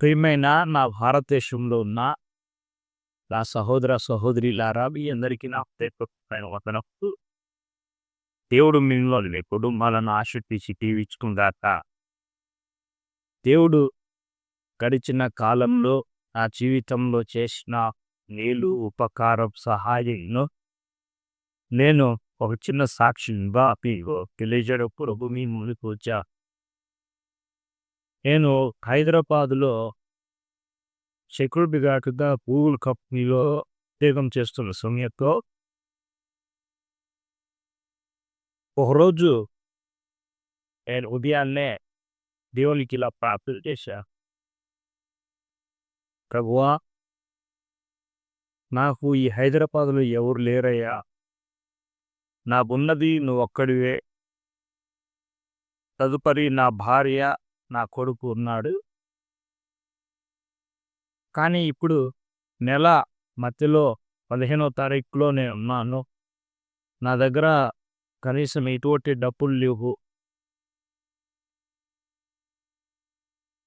ప్రియమైన నా భారతదేశంలో ఉన్న నా సహోదర సహోదరిలారా మీ అందరికీ నా హృదయపూర్వకమైన వందనములు. దేవుడు మిమ్మల్ని కుటుంబాలను ఆశీర్వదించి దీవించుకుందాక దేవుడు గడిచిన కాలంలో నా జీవితంలో చేసిన నీళ్ళు ఉపకారం సహాయంలో నేను ఒక చిన్న సాక్ష్యంగా మీకు ప్రభు మీ ముందుకు వచ్చా నేను హైదరాబాదులో సెక్యూరిటీ గార్డ్గా గూగుల్ కంపెనీలో ఉద్యోగం చేస్తున్న సమయంలో ఒకరోజు నేను ఉదయాన్నే దేవునికి ఇలా ప్రార్థన చేశా. ప్రభువా నాకు ఈ హైదరాబాద్లో ఎవరు లేరయ్యా? నాకున్నది ఉన్నది నువ్వు ఒక్కడివే తదుపరి నా భార్య నా కొడుకు ఉన్నాడు. కానీ ఇప్పుడు నెల మధ్యలో పదిహేనో తారీఖులో నేను ఉన్నాను. నా దగ్గర కనీసం ఎటువంటి డబ్బులు లేవు.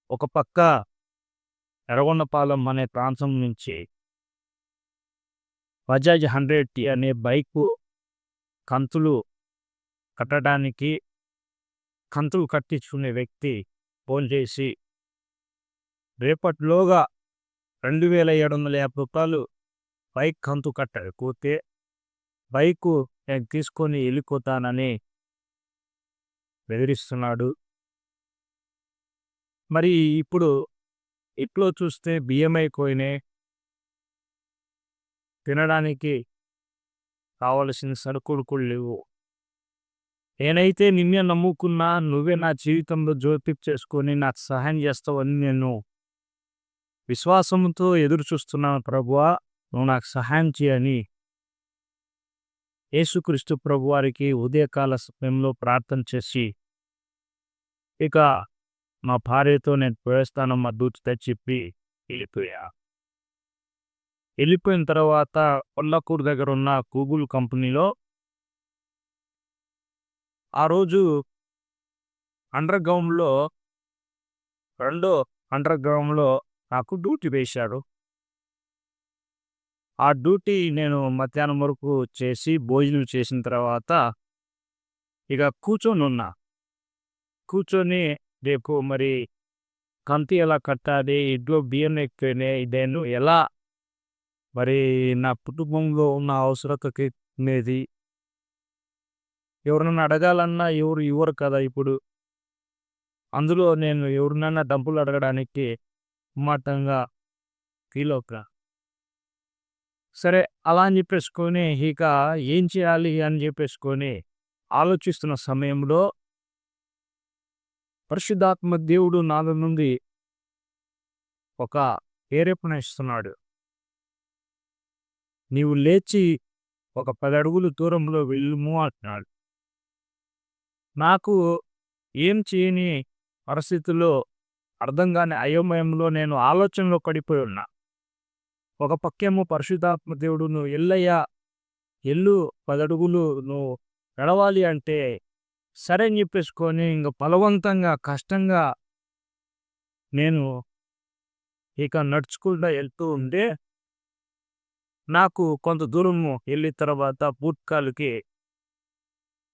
ఒక పక్క ఎర్రగొండపాలెం అనే ప్రాంతం నుంచి బజాజ్ హండ్రెడ్ టీ అనే బైకు కంతులు కట్టడానికి కంతులు కట్టించుకునే వ్యక్తి ఫోన్ చేసి రేపటిలోగా రెండు వేల ఏడు వందల యాభై రూపాయలు బైక్ కంతు కట్టకపోతే బైకు నేను తీసుకొని వెళ్ళిపోతానని బెదిరిస్తున్నాడు. మరి ఇప్పుడు ఇట్లో చూస్తే బియ్యం కోయినే తినడానికి కావలసిన సరుకులు కూడా లేవు. నేనైతే నిన్నే నమ్ముకున్నా నువ్వే నా జీవితంలో జ్యోతి చేసుకొని నాకు సహాయం చేస్తావని నేను విశ్వాసంతో ఎదురు చూస్తున్నాను ప్రభువా. నువ్వు నాకు సహాయం చేయని యేసుక్రీస్తు ప్రభు వారికి ఉదయకాల సమయంలో ప్రార్థన చేసి ఇక మా భార్యతో నేను పోయేస్తాను మా దూచితే చెప్పి వెళ్ళిపోయా. వెళ్ళిపోయిన తర్వాత కొల్లకూరు దగ్గర ఉన్న గూగుల్ కంపెనీలో ఆ రోజు అండర్ గ్రౌండ్లో రెండో అండర్ గ్రౌండ్లో నాకు డ్యూటీ వేశాడు ఆ డ్యూటీ నేను మధ్యాహ్నం వరకు చేసి భోజనం చేసిన తర్వాత ఇక కూర్చొని ఉన్నా. కూర్చొని రేపు మరి కంతి ఎలా కట్టాలి ఇంట్లో బియ్యం ఎక్కువనే నేను ఎలా? మరి నా కుటుంబంలో ఉన్న అవసరతకి అనేది ఎవరినైనా అడగాలన్నా ఎవరు ఇవ్వరు కదా ఇప్పుడు. అందులో నేను ఎవరినైనా డబ్బులు అడగడానికి మాటంగా ఫీల్ అవుతా సరే అలా అని చెప్పేసుకొని ఇక ఏం చేయాలి అని చెప్పేసుకొని ఆలోచిస్తున్న సమయంలో పరిశుద్ధాత్మ దేవుడు నాద నుండి ఒక ప్రేరేపణ ఇస్తున్నాడు. నీవు లేచి ఒక పది అడుగులు దూరంలో వెళ్ళుము అంటున్నాడు. నాకు ఏం చేయని పరిస్థితుల్లో అర్థం కాని అయోమయంలో నేను ఆలోచనలో పడిపోయి ఉన్నా. ఒక పక్కేమో పరిశుద్ధాత్మ దేవుడు నువ్వు ఎల్లయ్యా ఎల్లు పదడుగులు నువ్వు నడవాలి అంటే సరే అని చెప్పేసుకొని ఇంక బలవంతంగా కష్టంగా నేను ఇక నడుచుకుంటూ వెళ్తూ ఉంటే నాకు కొంత దూరము వెళ్ళిన తర్వాత బూట్కాలకి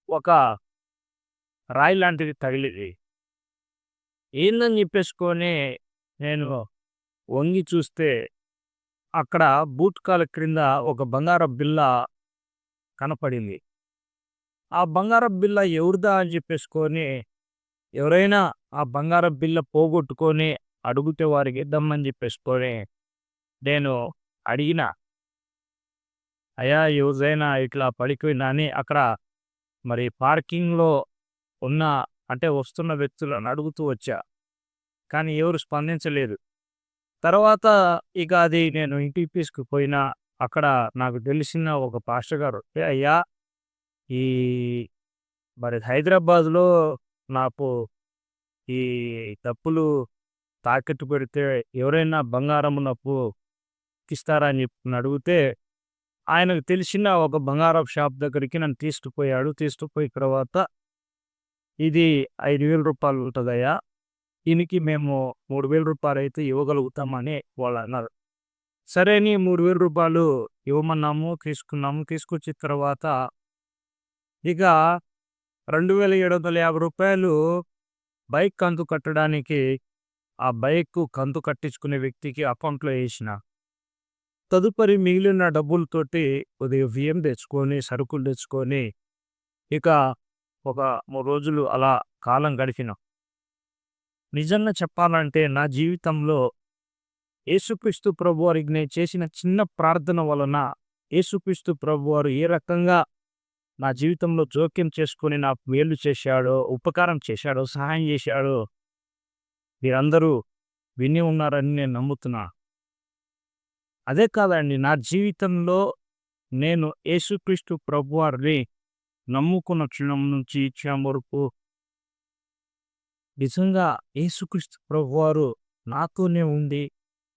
ఒక రాయి లాంటిది తగిలిది. ఏందని చెప్పేసుకొని నేను వంగి చూస్తే అక్కడ బూట్కాల క్రింద ఒక బంగారపు బిల్ల కనపడింది. ఆ బంగారపు బిల్ల ఎవరిదా అని చెప్పేసుకొని ఎవరైనా ఆ బంగారపు బిల్ల పోగొట్టుకొని అడిగితే వారికి ఇద్దామని చెప్పేసుకొని నేను అడిగిన అయ్యా ఎవరైనా ఇట్లా పడిపోయినా అని అక్కడ మరి పార్కింగ్లో ఉన్న అంటే వస్తున్న వ్యక్తులను అడుగుతూ వచ్చా. కానీ ఎవరు స్పందించలేదు. తర్వాత ఇక అది నేను ఇంటికి పోయిన అక్కడ నాకు తెలిసిన ఒక పాస్టర్ గారు అయ్యా ఈ మరి హైదరాబాద్లో నాకు ఈ తప్పులు తాకట్టు పెడితే ఎవరైనా బంగారం నప్పు ఇస్తారా అని చెప్పి అడిగితే ఆయనకు తెలిసిన ఒక బంగారం షాప్ దగ్గరికి నన్ను తీసుకుపోయాడు. తీసుకుపోయిన తర్వాత ఇది ఐదు వేల రూపాయలు ఉంటుందయ్యా. దీనికి మేము మూడు వేల రూపాయలు అయితే ఇవ్వగలుగుతామని వాళ్ళు అన్నారు. సరే అని మూడు వేల రూపాయలు ఇవ్వమన్నాము తీసుకున్నాము. తీసుకొచ్చిన తర్వాత ఇక రెండు వేల ఏడు వందల యాభై రూపాయలు బైక్ కంతు కట్టడానికి ఆ బైక్ కంతు కట్టించుకునే వ్యక్తికి అకౌంట్లో వేసిన. తదుపరి మిగిలిన డబ్బులతోటి ఉదయం బియ్యం తెచ్చుకొని సరుకులు తెచ్చుకొని ఇక ఒక మూడు రోజులు అలా కాలం గడిపిన. నిజంగా చెప్పాలంటే నా జీవితంలో యేసుక్రీస్తు ప్రభు వారికి నేను చేసిన చిన్న ప్రార్థన వలన యేసుక్రీస్తు ప్రభు వారు ఏ రకంగా నా జీవితంలో జోక్యం చేసుకొని నాకు మేలు చేశాడో ఉపకారం చేశాడో సహాయం చేశాడో మీరందరూ విని ఉన్నారని నేను నమ్ముతున్నా. అదే కాదండి నా జీవితంలో నేను యేసుక్రీస్తు ప్రభువారిని నమ్ముకున్న క్షణం నుంచి క్షణం వరకు నిజంగా యేసుక్రీస్తు ప్రభువారు నాతోనే ఉంది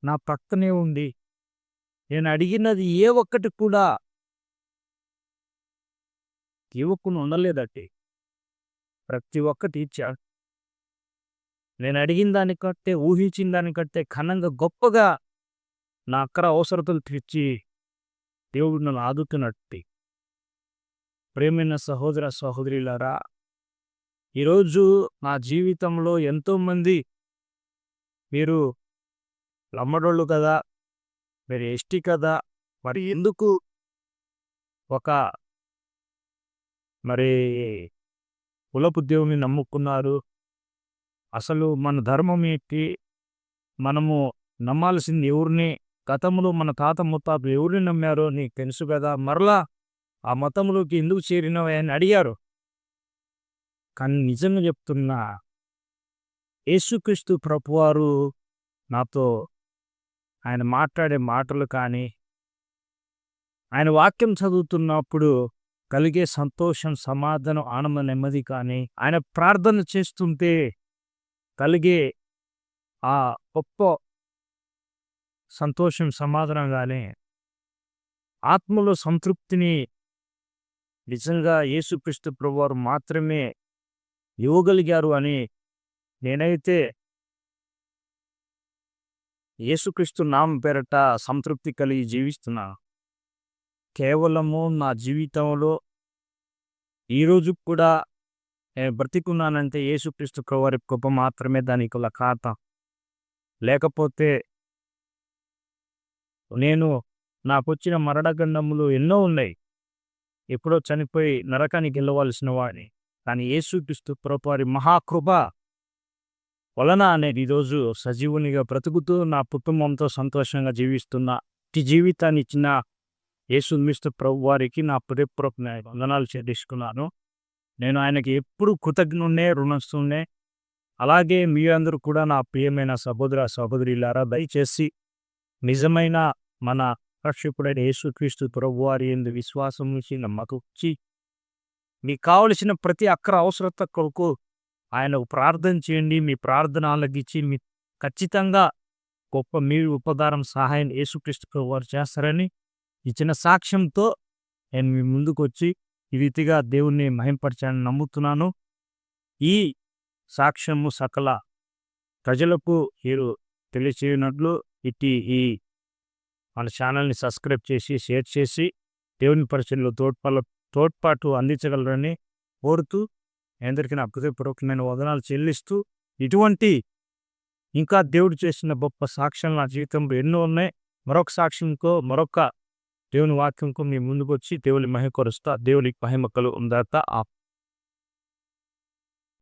నా పక్కనే ఉంది. నేను అడిగినది ఏ ఒక్కటి కూడా ఇవ్వకుండా ఉండలేదట్టి. ప్రతి ఒక్కటి ఇచ్చాడు నేను అడిగిన దానికంటే ఊహించిన దానికంటే ఘనంగా గొప్పగా నా అక్కర అవసరతలు తీర్చి దేవుడు నన్ను ఆదుతున్నట్టు. ప్రేమైన సహోదర సహోదరులారా ఈరోజు నా జీవితంలో ఎంతోమంది మీరు లమ్మడోళ్ళు కదా మీరు ఎస్టీ కదా మరి ఎందుకు ఒక మరి కులపు నమ్ముకున్నారు? అసలు మన ధర్మం ఏంటి? మనము నమ్మాల్సింది ఎవరిని? గతంలో మన తాత ముత్తాతలు ఎవరిని నమ్మారో నీకు తెలుసు కదా మరలా ఆ మతంలోకి ఎందుకు చేరినవి అని అడిగారు. కానీ నిజంగా చెప్తున్నా యేసుక్రీస్తు ప్రభువారు నాతో ఆయన మాట్లాడే మాటలు కానీ ఆయన వాక్యం చదువుతున్నప్పుడు కలిగే సంతోషం సమాధానం ఆనంద నెమ్మది కానీ ఆయన ప్రార్థన చేస్తుంటే కలిగే ఆ గొప్ప సంతోషం సమాధానం కానీ ఆత్మలో సంతృప్తిని నిజంగా యేసుక్రీస్తు ప్రభువారు మాత్రమే ఇవ్వగలిగారు అని నేనైతే యేసుక్రీస్తు నామ పేరట సంతృప్తి కలిగి జీవిస్తున్నాను. కేవలము నా జీవితంలో ఈరోజు కూడా నేను బ్రతికున్నానంటే యేసుక్రీస్తు ప్రభువారి కృప మాత్రమే దానికి లఖాత కారణం లేకపోతే నేను నాకు వచ్చిన మరణగండములు ఎన్నో ఉన్నాయి. ఎప్పుడో చనిపోయి నరకానికి వెళ్ళవలసిన వాడిని. కానీ యేసుక్రీస్తు ప్రభువారి మహాకృప వలన అనేది ఈరోజు సజీవునిగా బ్రతుకుతూ నా కుటుంబంతో సంతోషంగా జీవిస్తున్న ఈ జీవితాన్ని ఇచ్చిన యేసుక్రీస్తు ప్రభు ప్రభువారికి నా హృదయపూర్వక వందనాలు చెల్లిస్తున్నాను. నేను ఆయనకి ఎప్పుడు కృతజ్ఞున్నే రుణస్తున్నే అలాగే మీ అందరూ కూడా నా ప్రియమైన సహోదర సహోదరులారా దయచేసి నిజమైన మన రక్షకుడైన యేసుక్రీస్తు ప్రభువారి ఎందు విశ్వాసం నుంచి నమ్మకొచ్చి మీకు కావలసిన ప్రతి అక్కర అవసరత కొరకు ఆయనకు ప్రార్థన చేయండి. మీ ప్రార్థన ఆలగించి మీ ఖచ్చితంగా గొప్ప మీ ఉపదారం సహాయం యేసుక్రీస్తు ప్రభువారు చేస్తారని ఇచ్చిన సాక్ష్యంతో నేను మీ ముందుకు వచ్చి ఈ రీతిగా దేవుణ్ణి మహింపరచాలని నమ్ముతున్నాను. ఈ సాక్ష్యము సకల ప్రజలకు మీరు తెలియచేయనట్లు ఇట్టి ఈ మన ఛానల్ని సబ్స్క్రైబ్ చేసి షేర్ చేసి దేవుని పరిచయంలో తోడ్పాల తోడ్పాటు అందించగలరని కోరుతూ అందరికీ నా హృదయపూర్వకమైన వదనాలు చెల్లిస్తూ ఇటువంటి ఇంకా దేవుడు చేసిన గొప్ప సాక్ష్యాలు నా జీవితంలో ఎన్నో ఉన్నాయి. మరొక సాక్ష్యంకో మరొక దేవుని వాక్యంకో మీ ముందుకు వచ్చి దేవుని మహిమకరుస్తా దేవునికి మహిమకలు ఉందాత ఆ